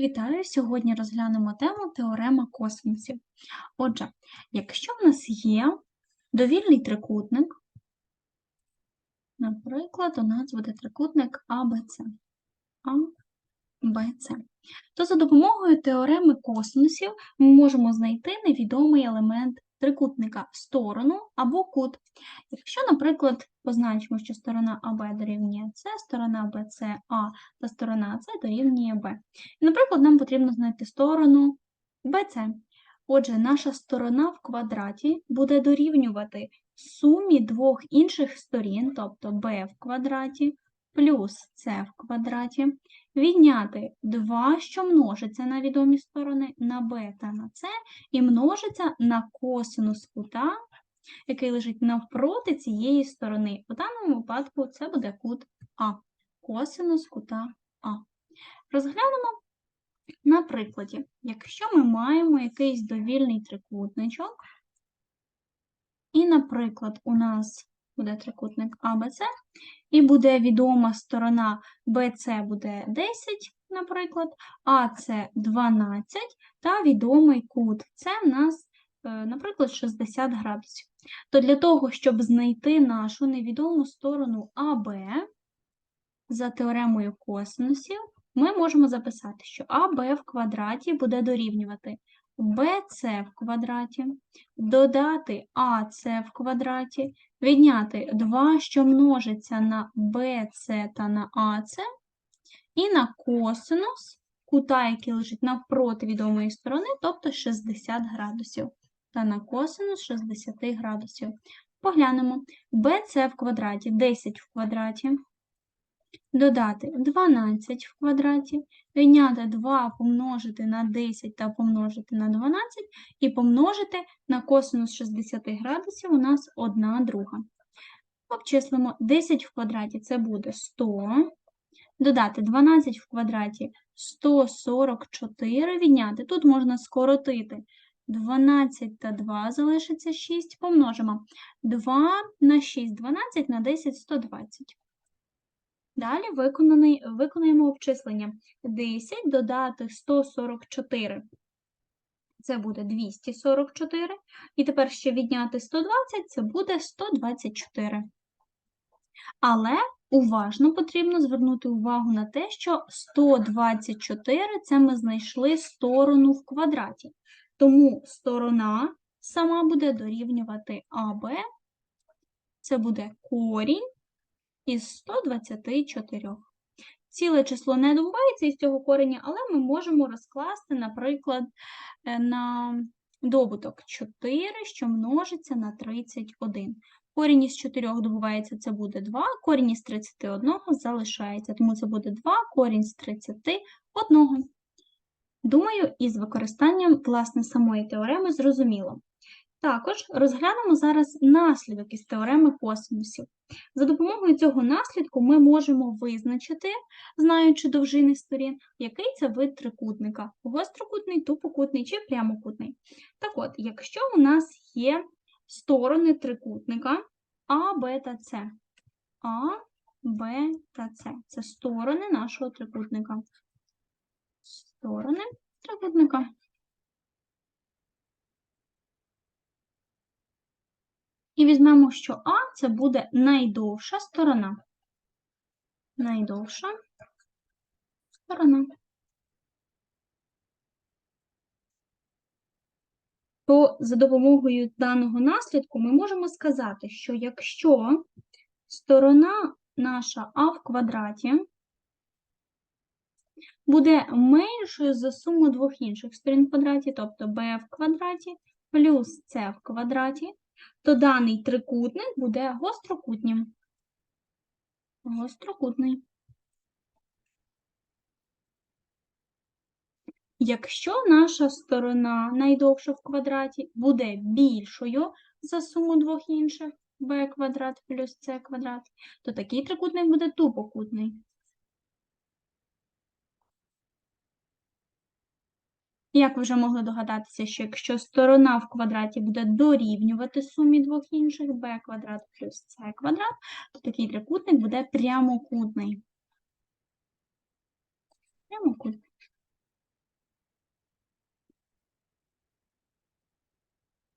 Вітаю! Сьогодні розглянемо тему теорема косинусів. Отже, якщо в нас є довільний трикутник, наприклад, у нас буде трикутник АБЦ, АБЦ, то за допомогою теореми косинусів ми можемо знайти невідомий елемент трикутника сторону або кут. Якщо, наприклад, позначимо, що сторона АБ дорівнює С, сторона БЦА та сторона С дорівнює Б. І, наприклад, нам потрібно знайти сторону БЦ. Отже, наша сторона в квадраті буде дорівнювати сумі двох інших сторін, тобто b в квадраті плюс c в квадраті, відняти 2, що множиться на відомі сторони, на b та на c, і множиться на косинус кута, який лежить навпроти цієї сторони. У даному випадку це буде кут А, косинус кута А. Розглянемо на прикладі. Якщо ми маємо якийсь довільний трикутничок, і, наприклад, у нас буде трикутник АБЦ, і буде відома сторона BC буде 10, наприклад, АЦ 12, та відомий кут С в нас, е, наприклад, 60 градусів. То для того, щоб знайти нашу невідому сторону АБ за теоремою косинусів, ми можемо записати, що АБ в квадраті буде дорівнювати BC в квадраті, додати AC в квадраті, відняти 2, що множиться на BC та на AC, і на косинус кута, який лежить навпроти відомої сторони, тобто 60 градусів. Та на косинус 60 градусів. Поглянемо. BC в квадраті 10 в квадраті додати 12 в квадраті, відняти 2 помножити на 10 та помножити на 12 і помножити на косинус 60 градусів у нас 1 друга. Обчислимо 10 в квадраті це буде 100, додати 12 в квадраті 144, відняти. Тут можна скоротити 12 та 2 залишиться 6, помножимо 2 на 6, 12 на 10 120. Далі виконуємо обчислення. 10 додати 144. Це буде 244. І тепер ще відняти 120, це буде 124. Але уважно потрібно звернути увагу на те, що 124 це ми знайшли сторону в квадраті. Тому сторона сама буде дорівнювати АБ. Це буде корінь із 124. Ціле число не добувається із цього кореня, але ми можемо розкласти, наприклад, е, на добуток 4, що множиться на 31. Корінь із 4 добувається, це буде 2, корінь із 31 залишається, тому це буде 2, корінь з 31. Думаю, із використанням, власне, самої теореми зрозуміло. Також розглянемо зараз наслідок із теореми косинусів. За допомогою цього наслідку ми можемо визначити, знаючи довжини сторін, який це вид трикутника гострокутний, тупокутний чи прямокутний. Так от, якщо у нас є сторони трикутника А, Б та С, А, Б та С це сторони нашого трикутника. Сторони трикутника. І візьмемо, що А це буде найдовша сторона. Найдовша сторона. То за допомогою даного наслідку ми можемо сказати, що якщо сторона наша А в квадраті буде меншою за суму двох інших сторін в квадраті, тобто b в квадраті плюс c в квадраті, то даний трикутник буде гострокутнім. Гострокутний. Якщо наша сторона найдовша в квадраті буде більшою за суму двох інших b квадрат плюс c квадрат, то такий трикутник буде тупокутний. Як ви вже могли догадатися, що якщо сторона в квадраті буде дорівнювати сумі двох інших b квадрат плюс c квадрат, то такий трикутник буде прямокутний. Прямокутний.